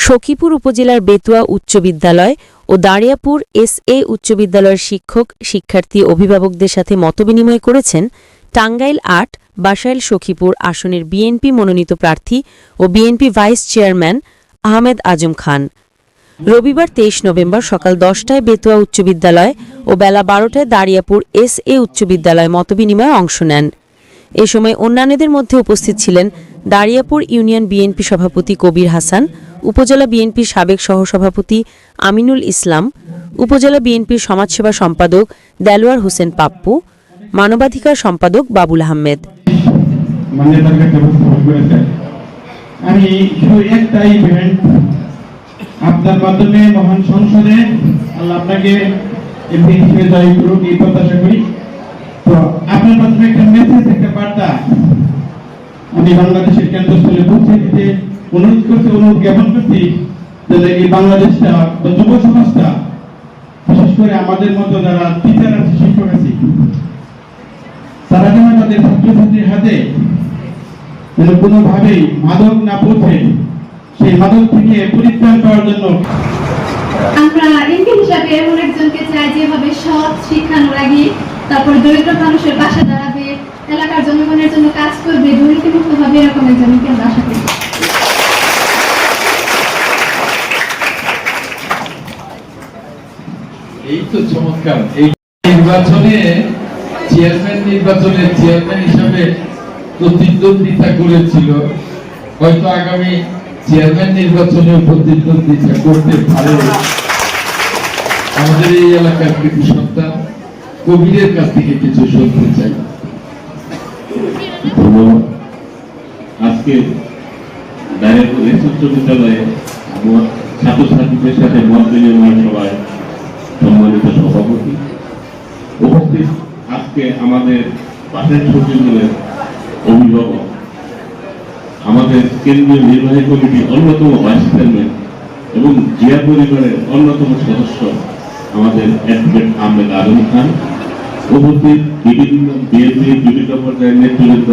সখীপুর উপজেলার বেতুয়া উচ্চ বিদ্যালয় ও দাঁড়িয়াপুর এস এ উচ্চ বিদ্যালয়ের শিক্ষক, শিক্ষার্থী, অভিভাবকদের সাথে মতবিনিময় করেছেন টাঙ্গাইল আট, বাসাইল সখীপুর আসনের বিএনপি মনোনীত প্রার্থী ও BNP vice chairman Ahmed Azam Khan. রবিবার তেইশ নভেম্বর সকাল দশটায় বেতুয়া উচ্চ বিদ্যালয় ও বেলা বারোটায় দাঁড়িয়াপুর এস এ উচ্চ বিদ্যালয় মতবিনিময়ে অংশ নেন। এ সময় অন্যান্যদের মধ্যে উপস্থিত ছিলেন দাঁড়িয়াপুর ইউনিয়ন বিএনপি সভাপতি কবির হাসান উপজেলা বিএনপির সাবেক সহসভাপতি আমিনুল ইসলাম, উপজেলা বিএনপির সমাজসেবা সম্পাদক দেলোয়ার হোসেন পাপ্পু, মানবাধিকার সম্পাদক বাবুল আহমেদ। আমি ইভেন্ট আপনার মাধ্যমে মহান সংসদে আল্লাহ আপনাকে এমপি হিসেবে করুক, এই প্রত্যাশা করি। তো আপনার মাধ্যমে একটা মেসেজ একটা বার্তা। আমি বাংলাদেশের কেন্দ্রস্থলে পৌঁছে দিতে অনুরোধ করছি অনুরোধ জ্ঞাপন করছি এই বাংলাদেশটা বা যুব সমাজটা, বিশেষ করে আমাদের মতো যারা টিচার আছে, শিক্ষক আছে, তারা যেন তাদের ছাত্রছাত্রীর হাতে যেন কোনোভাবেই মাদক না পৌঁছে, সেই মাদক থেকে পরিত্রাণ পাওয়ার জন্য। আমরা হিসাবে এমন একজনকে চাই যেভাবে সৎ, শিক্ষানুরাগী, তারপর দরিদ্র মানুষের পাশে দাঁড়াবে, এলাকার জনগণের জন্য কাজ করবে, দুর্নীতিমুক্ত হবে, এরকম একজনকে আমরা আশা করি। এই তো চমৎকার। এই নির্বাচনে চেয়ারম্যান নির্বাচনে চেয়ারম্যান হিসাবে প্রতিদ্বন্দ্বিতা করেছিল। হয়তো আগামী চেয়ারম্যান নির্বাচনে প্রতিদ্বন্দ্বিতা করতে পারে। আমাদের এই এলাকার কিছু সন্তান, কবিরের কাছ থেকে কিছু শুনতে চাই। আজকে ডাইরেক্টর উচ্চ বিদ্যালয়ে ছাত্রছাত্রীদের সাথে মত বিনিময় সভায় সম্মানিত সভাপতি, উপস্থিত আজকে আমাদের বাসের সচিবের অভিভাবক, আমাদের কেন্দ্রীয় নির্বাহী কমিটির অন্যতম ভাইস চেয়ারম্যান এবং জিয়া পরিবারের অন্যতম সদস্য আমাদের অ্যাডভোকেট আহমেদ আজম খান, উপস্থিত বিভিন্ন বিএনপি বিভিন্ন পর্যায়ের নেতৃবৃন্দ,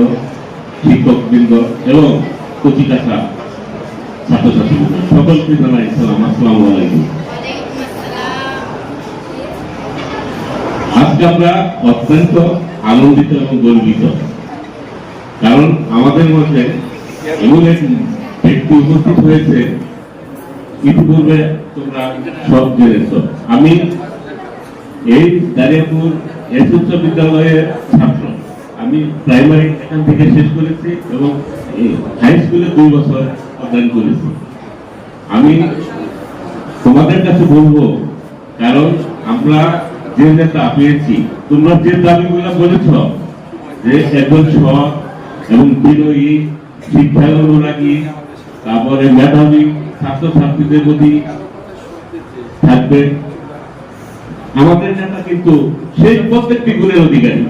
শিক্ষকবৃন্দ এবং কচিকাছা ছাত্রছাত্রীবৃন্দ। সকলকে জানাই সালাম। আসসালামু আলাইকুম। আজকে আমরা অত্যন্ত আনন্দিত এবং গর্বিত। কারণ আমাদের মধ্যে এমন এক ব্যক্তি উপস্থিত হয়েছে, ইতিপূর্বে তোমরা সব জেনেছ। আমি এই দারিয়াপুর এস উচ্চ বিদ্যালয়ের ছাত্র। আমি প্রাইমারি এখান থেকে শেষ করেছি এবং হাই স্কুলে দুই বছর অধ্যয়ন করেছি। আমি তোমাদের কাছে বলব, কারণ আমরা যে নেতা পেয়েছি তোমরা যে দাবিগুলো বলেছ যে একজন এবং অনুরাগী তারপরে মেধাবী প্রতি থাকবে? আমাদের নেতা কিন্তু সেই প্রত্যেকটি গুণের অধিকারী।